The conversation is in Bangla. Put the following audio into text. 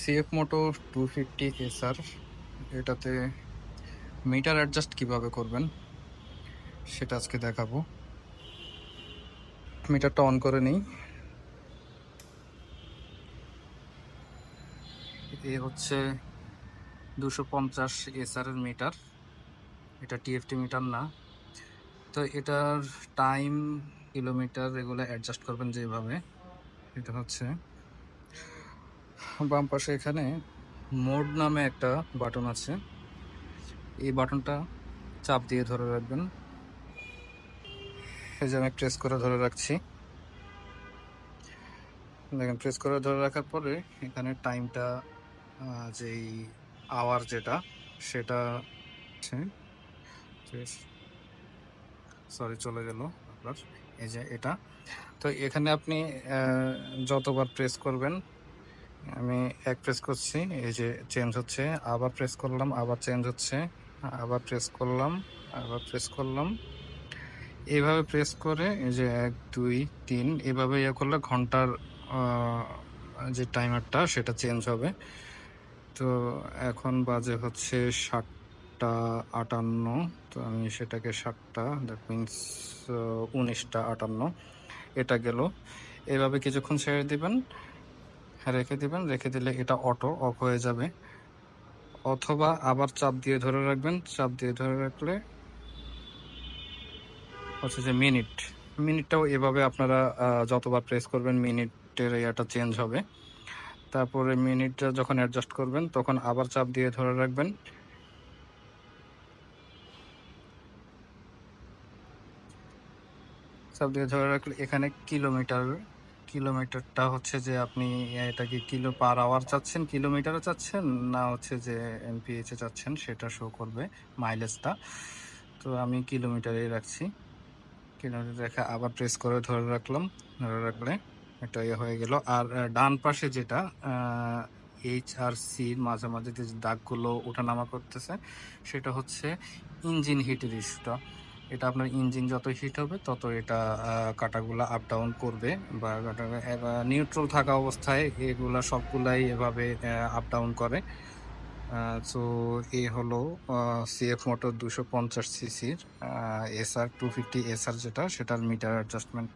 CF Moto two fifty SR এটাতে মিটার অ্যাডজাস্ট কীভাবে করবেন, সেটা আজকে দেখাবো। মিটারটা অন করে নিই। এ হচ্ছে দুশো পঞ্চাশ এসআর এর মিটার এটা টিএফটি মিটার না। তো এটার টাইম কিলোমিটার এগুলো অ্যাডজাস্ট করবেন যেভাবে, এটা হচ্ছে বাম পাশে এখানে মোড নামে একটা বাটন আছে। এই বাটনটা চাপ দিয়ে ধরে রাখবেন। এই যে আমি প্রেস করে ধরে রাখছি। দেখেন, প্রেস করে ধরে রাখার পরে এখানে টাইমটা যেই আওয়ার যেটা, সেটা সরি, চলে গেল আপনার। এই যে এটা। তো এখানে আপনি যতবার প্রেস করবেন আমি এক প্রেস করছি, এই যে চেঞ্জ হচ্ছে, আবার প্রেস করলাম, আবার চেঞ্জ হচ্ছে, আবার প্রেস করলাম, আবার প্রেস করলাম। এভাবে প্রেস করে, এই যে এক, দুই, তিন, এভাবে ইয়ে করলে ঘণ্টার যে টাইমারটা সেটা চেঞ্জ হবে। তো এখন বাজে হচ্ছে সাতটা আটান্ন, তো আমি সেটাকে সাতটা দ্যাট মিন্স উনিশটা আটান্ন, এটা গেল। এভাবে কিছুক্ষণ ছেড়ে দিবেন রেখে দিবেন, রেখে দিলে এটা অটো অফ হয়ে যাবে। অথবা আবার চাপ দিয়ে ধরে রাখবেন, চাপ দিয়ে ধরে রাখলে হচ্ছে যে মিনিট, মিনিটটাও এভাবে আপনারা যতবার প্রেস করবেন মিনিটের ইয়েটা চেঞ্জ হবে। তারপরে মিনিটটা যখন অ্যাডজাস্ট করবেন, তখন আবার চাপ দিয়ে ধরে রাখবেন। চাপ দিয়ে ধরে রাখলে এখানে কিলোমিটার কিলোমিটারটা হচ্ছে যে আপনি এটাকে কিলো পার আওয়ার চাচ্ছেন কিলোমিটারে চাচ্ছেন, না হচ্ছে যে এমপিএইচে চাচ্ছেন, সেটা শো করবে মাইলেজটা তো আমি কিলোমিটারেই রাখছি। কিলোমিটার রেখে আবার প্রেস করে ধরে রাখলাম, ধরে রাখলে এটা ইয়ে হয়ে গেল। আর ডান পাশে যেটা এইচ আর সির মাঝে মাঝে যে দাগগুলো ওঠানামা করতেছে, সেটা হচ্ছে ইঞ্জিন হিটের ইস্যুটা এটা আপনার ইঞ্জিন যত হিট হবে, তত এটা কাটাগুলো আপ ডাউন করবে বা নিউট্রাল থাকা অবস্থায় এগুলা সবগুলাই এভাবে আপ ডাউন করে। সো এ হলো সিএফ মোটর দুশো পঞ্চাশ সিসির এসআর টু ফিফটি এসআর যেটা, সেটার মিটার অ্যাডজাস্টমেন্ট